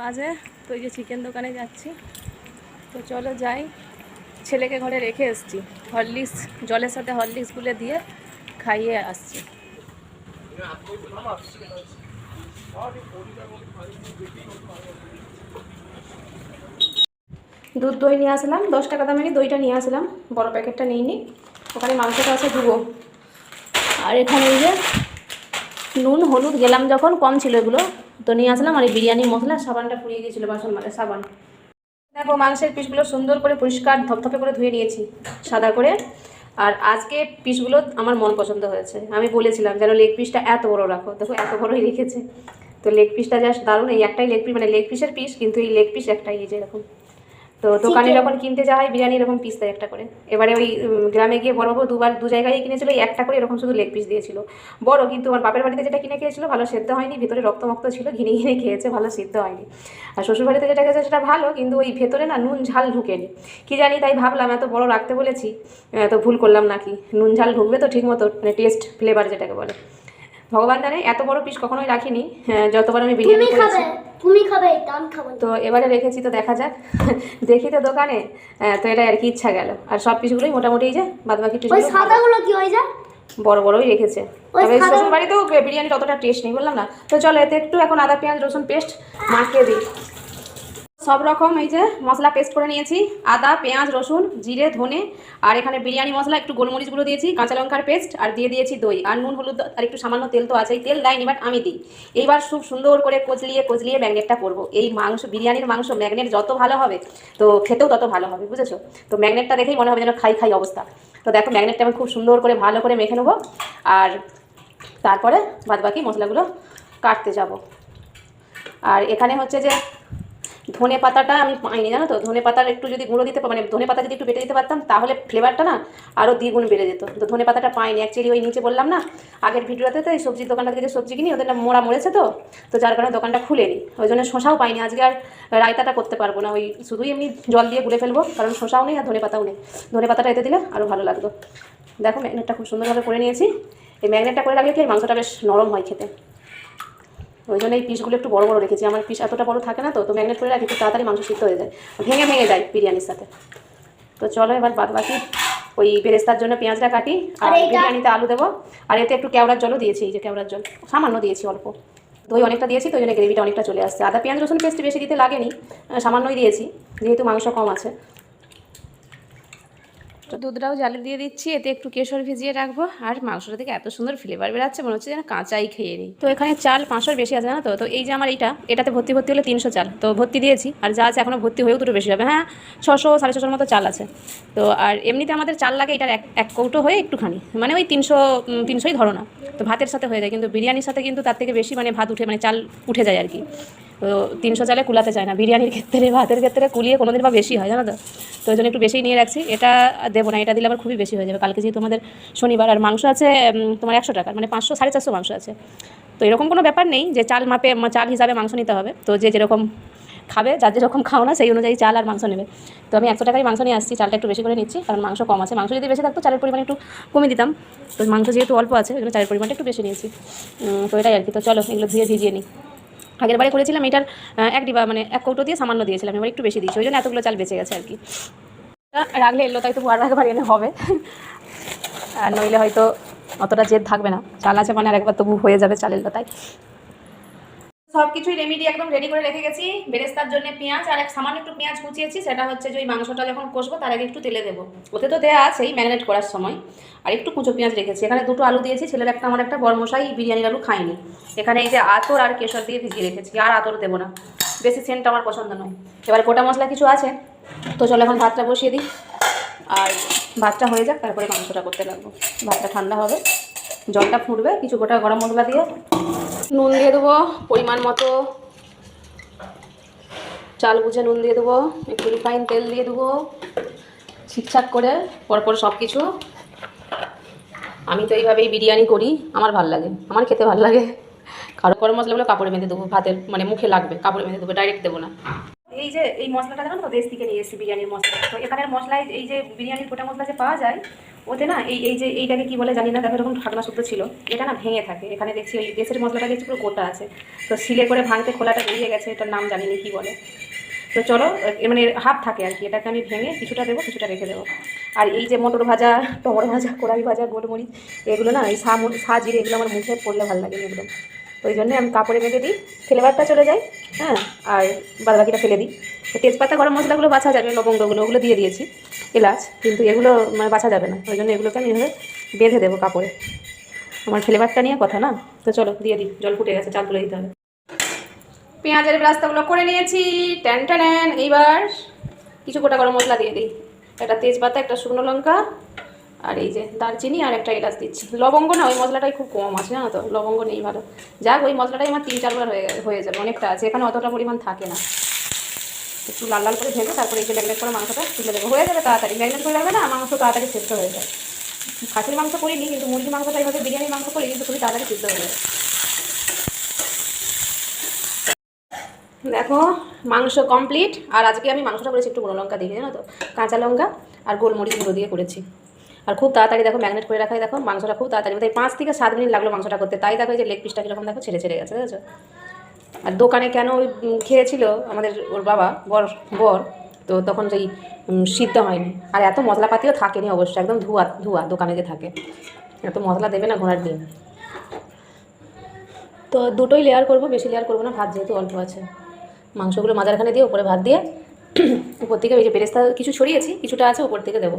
বাজে, তো এই যে চিকেন দোকানে যাচ্ছি। তো চলো যাই। ছেলেকে ঘরে রেখে এসছি। হরলিক্স, জলের সাথে হরলিক্স গুলে দিয়ে খাইয়ে আসছি। দুধ দই নিয়ে আসলাম, দশ টাকা দামেরই দইটা নিয়ে আসলাম। বড় প্যাকেটটা নিই নি ওখানে মাংসটা আছে দুবো আর এখানে এই যে নুন, হলুদ, গেলাম যখন, কম ছিল এগুলো। তো নিয়ে আসলাম আর এই বিরিয়ানি, মশলা, সাবানটা পুড়িয়ে গিয়েছিল বাসন মানে সাবান। দেখো, মাংসের পিসগুলো সুন্দর করে পরিষ্কার ধপধপে করে ধুয়ে নিয়েছি, সাদা করে। আর আজকে পিসগুলো আমার মন পছন্দ হয়েছে। আমি বলেছিলাম, যেন লেগ পিসটা এত বড় রাখো। দেখো, এত বড়ই রেখেছে। তো লেগ পিসটা জাস্ট দারুণ। এই একটাই লেগ পিস মানে লেগ পিসের পিস কিন্তু এই লেগ পিস একটাই, এই যে এরকম। তো দোকানে যখন কিনতে যাওয়া হয় বিরিয়ানি এরকম পিস দেয় একটা করে। এবারে ওই গ্রামে গিয়ে বড় বড় দুবার দু জায়গায় কিনেছিল একটা করে এরকম শুধু লেগ পিস দিয়েছিল। বড় কিন্তু আমার বাপের বাড়িতে যেটা কিনে খেয়েছিল ভালো সেদ্ধ হয়নি ভিতরে রক্তমক্ত ছিল ঘিনে ঘিনে খেয়েছে ভালো সিদ্ধ হয়নি। আর শ্বশুর বাড়িতে যেটা খেয়েছে সেটা ভালো কিন্তু ওই ভেতরে না নুন ঝাল ঢুকেনি। কি জানি তাই ভাবলাম এত বড় রাখতে বলেছি তো ভুল করলাম নাকি? নুন ঝাল ঢুকবে তো ঠিক মতো মানে টেস্ট ফ্লেভার যেটাকে বলে। ভগবান জানে এত বড় পিস কখনোই রাখিনি আহ, যতবার আমি বিরিয়ানি খাবে তুমি খাবে আমি খাব তো এবারে রেখেছি তো দেখা যাক। দেখি তো দোকানে তো এটা আর কি ইচ্ছা গেল। আর সব পিসগুলোই মোটামুটি এই যে বাদ বাকি ওই পিসগুলো সাদাগুলো কি হয়ে যায়? বড় বড়ই রেখেছে। তবে শ্বশুর বাড়িতেও বিরিয়ানির অতটা টেস্ট নেই বললাম না। তো চলো এতে একটু এখন আদা পেঁয়াজ রসুন পেস্ট মাখিয়ে দিই। সব রকম, এই যে মশলা পেস্ট করে নিয়েছি। আদা, পেঁয়াজ, রসুন, জিরে, ধনে, আর এখানে বিরিয়ানি মশলা, একটু গোলমরিচগুলো দিয়েছি, কাঁচা লঙ্কার পেস্ট আর দিয়ে দিয়েছি দই। আর নুন, হলুদ, আর একটু সামান্য তেল তো আছেই, তেল দেয়নি বাট আমি দিই। এইবার খুব সুন্দর করে কচলিয়ে কচলিয়ে ম্যাগনেটটা করব। এই মাংস, বিরিয়ানির মাংস ম্যাগনেট যত ভালো হবে, তো খেতেও তত ভালো হবে, বুঝেছ? তো ম্যাগনেটটা দেখেই মনে হবে যেন খাই খাই অবস্থা। তো দেখো, ম্যাগনেটটা আমি খুব সুন্দর করে, ভালো করে মেখে নেব, আর তারপরে বাদ বাকি মশলাগুলো কাটতে যাব। আর এখানে হচ্ছে যে ধনে পাতাটা আমি পাইনি, জানো তো? ধনে পাতার একটু যদি গুঁড়ো দিতে মানে ধনে পাতা যদি একটু বেটে দিতে পারতাম, তাহলে ফ্লেভারটা না আরও দ্বিগুণ বেড়ে যেত। তো ধনে পাতাটা পাইনি। অ্যাকচুয়ালি ওই নিচে বললাম না, আগের ভিডিওতে তো এই সবজির দোকানটা থেকে যে সবজি কিনি, ওদের মোড়া মরেছে তো তো যার কারণে দোকানটা খুলেনি। ওই জন্য শশাও পাইনি। আজকে আর রায়তাটা করতে পারব না। ওই শুধুই এমনি জল দিয়ে গুলে ফেলব, কারণ শশাও নেই আর ধনে পাতাও নেই। ধনে পাতাটা এতে দিলে আরও ভালো লাগতো। দেখো, ম্যাগনেটটা খুব সুন্দরভাবে করে নিয়েছি। এই ম্যাগনেটটা করে রাখলে কি মাংসটা বেশ নরম হয় খেতে। ওই জন্য এই পিসগুলো একটু বড় বড় রেখেছি। আমার পিস এতটা বড় থাকে না তো তো ম্যাগনেট করে রাখি খুব তাড়াতাড়ি মাংস সিদ্ধ হয়ে যায়। ভেঙে ভেঙে যায় বিরিয়ানির সাথে। তো চলো এবার বাদ বাকি ওই বেরেস্তার জন্য পেঁয়াজটা কাটি আর আর বিরিয়ানিতে আলু দেবো। আর এতে একটু কেওড়ার জলও দিয়েছি এই যে কেওড়ার জল। সামান্য দিয়েছি অল্প। দই অনেকটা দিয়েছি তো ওই জন্য গ্রেভিটা অনেকটা চলে আসছে। আদা পেঁয়াজ রসুন পেস্ট বেশি দিতে লাগেনি সামান্যই দিয়েছি যেহেতু মাংস কম আছে। তো দুধটাও জালে দিয়ে দিচ্ছি, এতে একটু কেশর ভিজিয়ে রাখব। আর মাংসটা থেকে এত সুন্দর ফ্লেভার বেরাচ্ছে, মনে হচ্ছে যেন কাঁচাই খেয়ে নিই। তো এখানে চাল পাঁচশোর বেশি আছে না তো? তো এই যে আমার এইটা, এটাতে ভর্তি ভর্তি হলে তিনশো চাল। তো ভর্তি দিয়েছি, আর যা আছে এখনও ভর্তি হয়েও দুটো বেশি হবে। হ্যাঁ ছশো, সাড়ে ছশোর মতো চাল আছে। তো আর এমনিতে আমাদের চাল লাগে এটার এক এক কৌটো হয়ে একটুখানি। মানে ওই তিনশো তিনশোই ধরো না। তো ভাতের সাথে হয়ে যায়, কিন্তু বিরিয়ানির সাথে কিন্তু তার থেকে বেশি মানে ভাত উঠে মানে চাল উঠে যায় আর কি। তিনশো চালে কুলাতে চায় না। বিরিয়ানির ক্ষেত্রে, ভাতের ক্ষেত্রে কুলিয়ে কোনো দিন বা বেশি হয়, জানো তো? তো ওই জন্য একটু বেশিই নিয়ে রাখছি। এটা দেবো না, এটা দিলে আবার খুবই বেশি হয়ে যাবে। কালকে যেহেতু আমাদের শনিবার, আর মাংস আছে তোমার একশো টাকার মানে পাঁচশো, সাড়ে চারশো মাংস আছে। তো এরকম কোনো ব্যাপার নেই যে চাল মাপে চাল হিসাবে মাংস নিতে হবে। তো যে যেরকম খাবে, যার যেরকম খাও না, সেই অনুযায়ী চাল আর মাংস নেবে। তো আমি একশো টাকায় মাংস নিয়ে আসছি, চালটা একটু বেশি করে নিচ্ছি, কারণ মাংস কম আছে। মাংস যদি বেশি থাকতো, চালের পরিমাণ একটু কমিয়ে দিতাম। তো মাংস যেহেতু অল্প আছে, ওই জন্য চালের পরিমাণটা একটু বেশি নিয়েছি। তো এটাই আর কি। তো চলো, এগুলো ধুয়ে ভিজিয়ে নিই। আগের বারে করেছিলাম, এটার এক ডিবা মানে এক কৌটো দিয়ে সামান্য দিয়েছিলাম, এবার একটু বেশি দিয়েছি, ওই জন্য এতগুলো চাল বেঁচে গেছে আর কি। রাখলে এলো, তাই তো আর একবার এনে হবে। আর নইলে হয়তো অতটা জেদ থাকবে না। চাল আছে মানে আর একবার তবু হয়ে যাবে চালের লতায় সব কিছুই রেমিডি একদম রেডি করে রেখে গেছি। বেরেস্তার জন্য পেঁয়াজ, আর এক সামান্য একটু পেঁয়াজ কুচিয়েছি, সেটা হচ্ছে যে ওই মাংসটা যখন কষবো, তার আগে একটু তেলে দেবো। ওতে তো দেওয়া আছেই ম্যারিনেট করার সময়। আর একটু কুচো পেঁয়াজ রেখেছি। এখানে দুটো আলু দিয়েছি, ছেলের একটা, আমার একটা বরমশাই বিরিয়ানির আলু খায়নি। এখানে এই যে আতর আর কেশর দিয়ে ভিজিয়ে রেখেছি, আর আতর দেবো না। বেশি সেন্ট আমার পছন্দ নয়। এবার গোটা মশলা কিছু আছে, তো চলো এখন ভাতটা বসিয়ে দিই। আর ভাতটা হয়ে যাক, তারপরে মাংসটা করতে লাগবো। ভাতটা ঠান্ডা হবে। জলটা ফুটবে, কিছু গোটা গরম মশলা দিয়ে। নুন দিয়ে দেবো, পরিমাণ মতো। চাল বুঝে নুন দিয়ে দেবো, একটু রিফাইন তেল দিয়ে দেবো ঠিকঠাক করে, পরপর সব কিছু আমি তো এইভাবেই বিরিয়ানি করি, আমার ভালো লাগে, আমার খেতে ভালো লাগে। কারও গরম মশলাগুলো কাপড়ে বেঁধে দেবো, ভাতের মানে মুখে লাগবে, কাপড়ে বেঁধে দেবো ডাইরেক্ট দেবো না। এই যে, এই মশলাটা জানো তো দেশ থেকে নিয়ে এসেছি বিরিয়ানির মশলা। তো এখানের মশলায় এই যে বিরিয়ানির গোটা মশলা যে পাওয়া যায়, ওতে না এই এই যে এইটাকে কি বলে জানি না, দেখো এরকম ঢাকনা শুদ্ধ ছিল এটা না ভেঙে থাকে। এখানে দেখছি ওই দেশের মশলাটা দেখছি পুরো গোটা আছে। তো সিলে করে ভাঙতে খোলাটা বেরিয়ে গেছে, এটার নাম জানি না কি বলে। তো চলো মানে হাফ থাকে আর কি, এটাকে আমি ভেঙে কিছুটা দেবো, কিছুটা রেখে দেবো। আর এই যে মটর ভাজা, টমেটো ভাজা, কড়াই ভাজা, গোলমরিচ, এগুলো না এই সা সা জিরে এগুলো আমার মুখে পড়লে ভালো লাগে এগুলো ওই জন্য আমি কাপড়ে বেঁধে দিই ফ্লেভারটা চলে যায় হ্যাঁ আর বাদবাকিটা ফেলে দিই। তেজপাতা, গরম মশলাগুলো বাছা যাবে, লবঙ্গগুলো, ওগুলো দিয়ে দিয়েছি, এলাচ, কিন্তু এগুলো মানে বাছা যাবে না। ওই জন্য এগুলোকে আমি এভাবে বেঁধে দেবো কাপড়ে। আমার ফ্লেভারটা নিয়ে কথা না? তো চলো, দিয়ে দিই, জল ফুটে গেছে, চাল তুলে দিতে হবে। পেঁয়াজের রাস্তাগুলো করে নিয়েছি, ট্যান ট্যান, এইবার কিছু গোটা গরম মশলা দিয়ে দিই। একটা তেজপাতা, একটা শুকনো লঙ্কা আর এই যে দারচিনি আর একটা এলাচ দিচ্ছি। লবঙ্গ না, ওই মশলাটাই খুব কম আছে, জানো তো? লবঙ্গ নেই ভালো। যাক, ওই মশলাটাই আমার তিন, চারবার হয়ে হয়ে যাবে, অনেকটা আছে। এখানে অতটা পরিমাণ থাকে না। একটু লাল লাল করে ভেজে তারপরে এই যে ম্যাগনেট করে মাংসটা তুলে দেবো। হয়ে যাবে তাড়াতাড়ি ম্যাগনেট করে রাখবে না মাংস তাড়াতাড়ি সেদ্ধ হয়ে যায়। খাসির মাংস করিনি, কিন্তু মুরগির মাংসটা এইভাবে বিরিয়ানির মাংস করি কিন্তু খুবই তাড়াতাড়ি সিদ্ধ হয়ে যায়। দেখো, মাংস কমপ্লিট আর আজকে আমি মাংসটা করেছি একটু গুঁড়ো লঙ্কা দিয়ে, জানো তো? কাঁচা লঙ্কা আর গোলমরিচ গুঁড়ো দিয়ে করেছি। আর খুব তাড়াতাড়ি দেখো ম্যাগনেট করে রাখাই দেখো মাংসটা খুব তাড়াতাড়ি। তাই পাঁচ থেকে সাত মিনিট লাগল মাংসটা করতে। তাই দেখো যে লেগ পিসটা কীরকম দেখো ছেড়ে ছেড়ে গেছে, বুঝেছ? আর দোকানে কেন ওই খেয়েছিল আমাদের ওর বাবা, বর বর, তো তখন সেই সিদ্ধ হয়নি। আর এত মশলাপাতিও থাকেনি অবশ্যই একদম ধোয়া ধোয়া দোকানে যে থাকে। এত মশলা দেবে না ঘোড়ার ডিম। তো দুটোই লেয়ার করব, বেশি লেয়ার করব না, ভাত যেহেতু অল্প আছে। মাংসগুলো মাঝারখানে দিয়ে উপরে ভাত দিয়ে, উপর থেকে ওই যে বেরেস্তা কিছু ছড়িয়েছি, কিছুটা আছে উপর থেকে দেবো।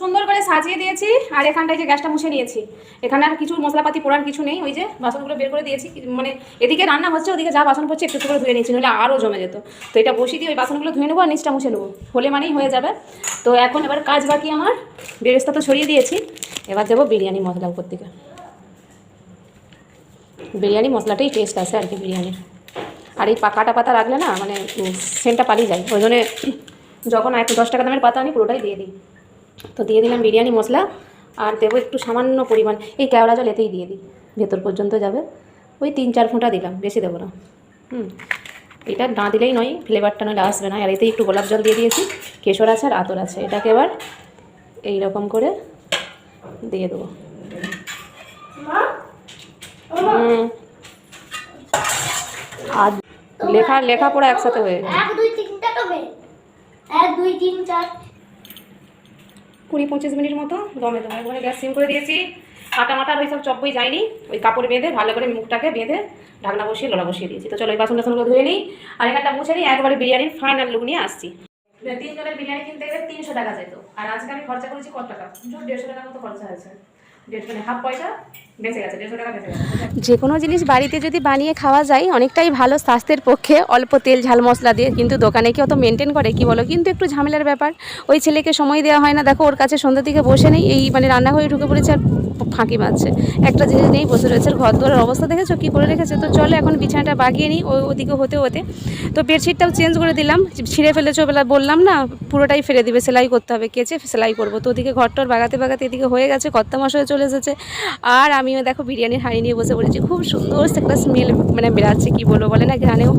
সুন্দর করে সাজিয়ে দিয়েছি, আর এখানটায় যে গ্যাসটা মুছে নিয়েছি। এখানে আর কিছু মশলাপাতি পোড়ার কিছু নেই, ওই যে বাসনগুলো বের করে দিয়েছি মানে এদিকে রান্না হচ্ছে, ওদিকে যা বাসন পড়ছে একটু করে ধুয়ে নিয়েছি নাহলে আরও জমে যেত। তো এটা বসিয়ে দিয়ে ওই বাসনগুলো ধুয়ে নেব আর নিচটা মুছে নেব। হলে মানেই হয়ে যাবে। তো এখন এবার কাজ বাকি আমার। বেরেস্তা তো ছড়িয়ে দিয়েছি। এবার দেবো বিরিয়ানি মশলা উপর থেকে। বিরিয়ানি মশলাটাই টেস্ট আছে আর কি বিরিয়ানির। আর এই পাকাটা পাতা রাখলে না মানে সেন্টটা পালিয়ে যায়। ওই জন্যে যখন একটু দশ টাকা দামের পাতা আনি পুরোটাই দিয়ে দিই। তো দিয়ে দিলাম বিরিয়ানি মশলা আর দেবো একটু সামান্য পরিমাণ, এই কেওড়া জল এতেই দিয়ে দিই, ভেতর পর্যন্ত যাবে। ওই তিন চার ফোঁটা দিলাম, বেশি দেবো না। হুম, এটা না দিলেই নয় ফ্লেভারটা নইলে আসবে না। আর এতেই একটু গোলাপ জল দিয়ে দিয়েছি, কেশর আছে আর আতর আছে। এটাকে এবার এই রকম করে দিয়ে দেবো। আর লেখা লেখাপড়া একসাথে হয়ে এক, দুই, তিনটা তবে এক, দুই, তিন, চার কুড়ি পঁচিশ মিনিট মতো দমে দমে। একবারে গ্যাস সিম করে দিয়েছি। আটা মাটার ওই সব চব্বই যায়নি। ওই কাপড় বেঁধে, ভালো করে মুখটাকে বেঁধে, ঢাকনা বসিয়ে লড়া বসিয়ে দিয়েছি। তো চলো এই বাসন টাসনগুলো ধুয়ে নিই। আর এখানটা মুছে নিই, একবারে বিরিয়ানির ফাইনাল লুক নিয়ে আসছি। তিন জনের বিরিয়ানি কিনতে গেলে তিনশো টাকা যেত। আর আজকে আমি খরচা করেছি কত টাকা? দেড়শো টাকার মতো খরচা হয়েছে। যে কোনো জিনিস বাড়িতে যদি বানিয়ে খাওয়া যায়, অনেকটাই ভালো স্বাস্থ্যের পক্ষে, অল্প তেল, ঝাল মশলা দিয়ে, কিন্তু দোকানে কি অত মেনটেন করে, কি বলো? কিন্তু একটু ঝামেলার ব্যাপার। ওই ছেলেকে সময় দেওয়া হয় না। দেখো, ওর কাছে সন্ধ্যা দিকে বসে নেই, এই মানে রান্নাঘরে ঢুকে পড়েছে আর ফাঁকি মারছে। একটা জিনিস নেই বসে রয়েছে। ঘর দুয়ারের অবস্থা দেখেছ? কী করে রেখেছে? তো চলে এখন বিছানাটা বাগিয়ে নিই ওই ওদিকে হতে হতে। তো বেডশিটটাও চেঞ্জ করে দিলাম। ছিঁড়ে ফেলেছো বেলা বললাম না, পুরোটাই ফেলে দিবে, সেলাই করতে হবে। কেচে সেলাই করব। তো ওদিকে ঘরটর বাগাতে বাগাতে এদিকে হয়ে গেছে কর্তা মশাই চলে এসেছে। আর আমিও দেখো বিরিয়ানির হাঁড়ি নিয়ে বসে পড়েছি। খুব সুন্দর একটা স্মেল মানে বেরাচ্ছে কি বলব বলে না? ঘ্রাণেও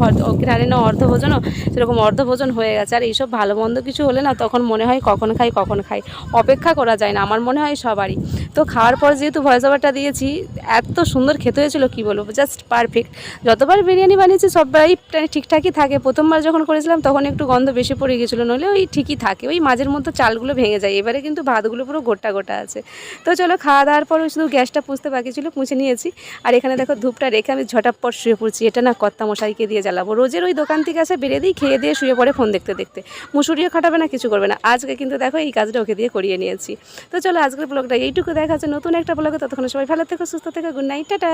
ঘ্রাণে না অর্ধভোজনও, সেরকম অর্ধভোজন হয়ে গেছে। আর এইসব ভালো মন্দ কিছু হলে না তখন মনে হয় কখন খাই কখন খাই। অপেক্ষা করা যায় না। আমার মনে হয় সবারই। তো খাওয়ার পর যেহেতু ভয়েস ওভারটা দিয়েছি, এত সুন্দর খেতে হয়েছিল, কি বলব? জাস্ট পারফেক্ট যতবার বিরিয়ানি বানিয়েছি সবাই ঠিকঠাকই থাকে। প্রথমবার যখন করেছিলাম, তখন একটু গন্ধ বেশি পড়ে গেছিল নইলে ওই ঠিকই থাকে। ওই মাঝের মধ্যে চালগুলো ভেঙে যায়। এবারে কিন্তু ভাতগুলো পুরো গোটা গোটা আছে। তো চলো, খাওয়া দাওয়ার পর শুধু গ্যাসটা পুষতে বাকি ছিল, পুঁছে নিয়েছি। আর এখানে দেখো, ধূপটা রেখে আমি ঝটাপট শুয়ে পড়ছি। এটা না কর্তা মশাইকে দিয়ে জ্বালাবো। রোজের ওই দোকান থেকে আসে বেড়ে দিই, খেয়ে দিয়ে শুয়ে পড়ে ফোন দেখতে দেখতে। মুসুরিও খাটাবে না, কিছু করবে না। আজকে কিন্তু দেখো, এই কাজটা ওকে দিয়ে করিয়ে নিয়েছি। তো চলো, আজকের ব্লগটা এইটুকু। দেখা যাচ্ছে নতুন একটা ব্লগে ততক্ষণ সবাই ভালো থেকো সুস্থ থেকো গুড নাইট টাটা।